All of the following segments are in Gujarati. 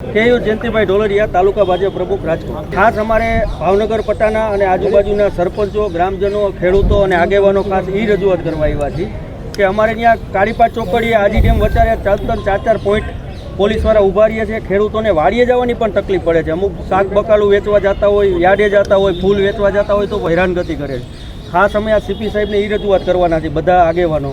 કેયુ જયંતિભાઈ ઢોલરિયા, તાલુકા ભાજપ પ્રમુખ રાજકોટ. ખાસ અમારે ભાવનગર પટ્ટાના અને આજુબાજુના સરપંચો, ગ્રામજનો, ખેડૂતો અને આગેવાનો ખાસ એ રજૂઆત કરવા આવ્યા છે કે અમારે ત્યાં કાળીપા ચોકડીએ આજી ડેમ વચારે ચાર ત્રણ ચાર ચાર પોઈન્ટ પોલીસવાળા ઊભા રહીએ છે, ખેડૂતોને વાડીએ જવાની પણ તકલીફ પડે છે. અમુક શાક બકાલું વેચવા જતા હોય, યાર્ડે જતા હોય, ફૂલ વેચવા જતા હોય તો હેરાનગતિ કરે છે. ખાસ અમે આ સીપી સાહેબને એ રજૂઆત કરવાના છે બધા આગેવાનો,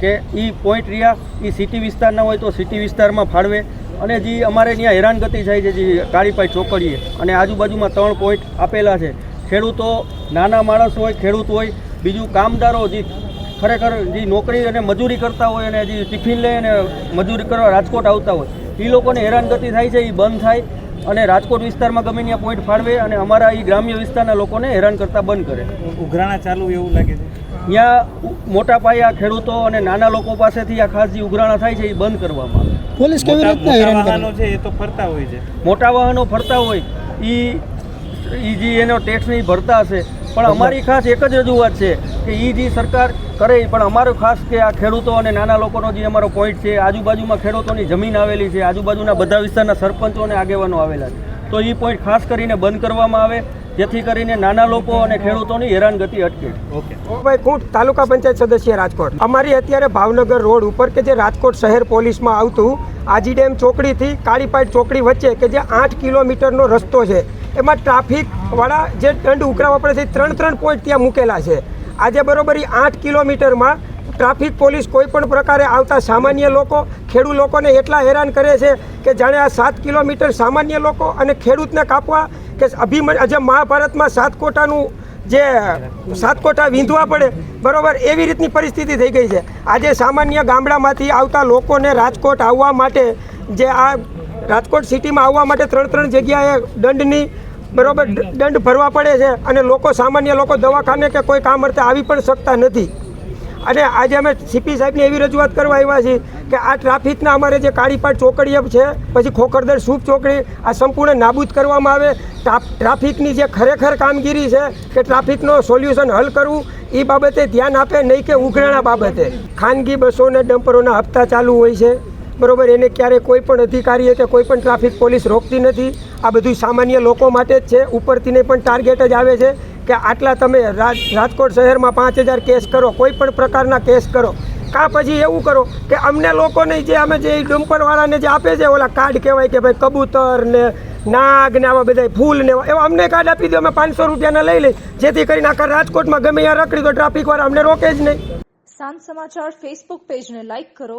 કે એ પોઈન્ટ રહ્યા એ સિટી વિસ્તારના હોય તો સિટી વિસ્તારમાં ફાળવે અને જે અમારે ત્યાં હેરાનગતિ થાય છે જે કાળીપાઈ ચોકડીએ. અને આજુબાજુમાં ત્રણ પોઈન્ટ આપેલા છે. ખેડૂતો, નાના માણસ હોય, ખેડૂત હોય, બીજું કામદારો જે ખરેખર જે નોકરી અને મજૂરી કરતા હોય અને જે ટિફિન લઈ અને મજૂરી કરવા રાજકોટ આવતા હોય એ લોકોને હેરાનગતિ થાય છે એ બંધ થાય. અને રાજકોટ વિસ્તારમાં ગમે ત્યાં પોઈન્ટ ફાળવે અને અમારા એ ગ્રામ્ય વિસ્તારના લોકોને હેરાન કરતા બંધ કરે. ઉઘરાણા ચાલુ એવું લાગે છે? ત્યાં મોટા પાયા ખેડૂતો અને નાના લોકો પાસેથી આ ખાસ જે ઉઘરાણા થાય છે એ બંધ કરવામાં આવે. પોલીસ કેવી રીતના હેરાન વાહનો છે એ તો ફરતા હોય છે. મોટા વાહનો ફરતા હોય એ એ જે એનો ટેક્સ નહીં ભરતા હશે. પણ અમારી ખાસ એક જ રજૂઆત છે કે એ જે સરકાર કરે પણ અમારું ખાસ કે આ ખેડૂતો અને નાના લોકોનો જે અમારો પોઈન્ટ છે આજુબાજુમાં ખેડૂતોની જમીન આવેલી છે આજુબાજુના બધા વિસ્તારના સરપંચો અને આગેવાનો આવેલા છે. તો એ પોઈન્ટ ખાસ કરીને બંધ કરવામાં આવે જેથી કરીને નાના લોકો અને ખેડૂતોની હેરાનગતિ અટકે. ઓકે. ભાઈ હું તાલુકા પંચાયત સદસ્ય રાજકોટ. અમારી અત્યારે ભાવનગર રોડ ઉપર કે જે રાજકોટ શહેર પોલીસમાં આવતું આજી ડેમ ચોકડીથી કાળીપાટ ચોકડી વચ્ચે કે જે આઠ કિલોમીટરનો રસ્તો છે એમાં ટ્રાફિકવાળા જે દંડ ઉઘરાવવા પડે છે એ ત્રણ ત્રણ પોઈન્ટ ત્યાં મૂકેલા છે. આજે બરોબર આઠ કિલોમીટરમાં ટ્રાફિક પોલીસ કોઈ પણ પ્રકારે આવતા સામાન્ય લોકો, ખેડૂત લોકોને એટલા હેરાન કરે છે કે જાણે આ સાત કિલોમીટર સામાન્ય લોકો અને ખેડૂતને કાપવા કે અભિમન જે મહાભારતમાં સાત કોટાનું જે સાત કોટા વીંધવા પડે, બરોબર, એવી રીતની પરિસ્થિતિ થઈ ગઈ છે. આજે સામાન્ય ગામડામાંથી આવતા લોકોને રાજકોટ આવવા માટે જે આ, રાજકોટ સિટીમાં આવવા માટે ત્રણ ત્રણ જગ્યાએ દંડની બરોબર દંડ ભરવા પડે છે અને લોકો સામાન્ય લોકો દવાખાને કે કોઈ કામ અર્થે આવી પણ શકતા નથી. અને આજે અમે સીપી સાહેબની એવી રજૂઆત કરવા આવ્યા છીએ કે આ ટ્રાફિકના અમારે જે કાળીપાટ ચોકડી છે પછી ખોખરદર સૂપ ચોકડી આ સંપૂર્ણ નાબૂદ કરવામાં આવે. ટ્રાફિકની જે ખરેખર કામગીરી છે કે ટ્રાફિકનો સોલ્યુશન હલ કરવું એ બાબતે ધ્યાન આપે નહીં કે ઉઘરાણા બાબતે. ખાનગી બસો અને ડમ્પરોના હપ્તા ચાલુ હોય છે. બરોબર, એને ક્યારે કોઈ પણ અધિકારીએ કે કોઈ પણ ટ્રાફિક પોલીસ રોકતી નથી. આ બધું સામાન્ય લોકો માટે જ છે. ઉપરથીને પણ ટાર્ગેટ જ આવે છે કે આટલા તમે રાજ, રાજકોટ શહેરમાં પાંચ હજાર કેસ કરો, કોઈ પણ પ્રકારના કેસ કરો. કાં પછી એવું કરો કે અમને લોકોને જે અમે જે ડમ્પરવાળાને જે આપે છે, ઓલા કાર્ડ કહેવાય કે ભાઈ કબૂતર ને નાગ ને આવા બધા ફૂલ ને એવા અમને કાર્ડ આપી દો, અમે પાંચસો રૂપિયાના લઈ લઈ. જેથી કરીને આખા રાજકોટમાં ગમે ત્યાં રખડી તો ટ્રાફિકવાળા અમને રોકે જ નહીં. સાંજ સમાચાર ફેસબુક પેજને લાઇક કરો.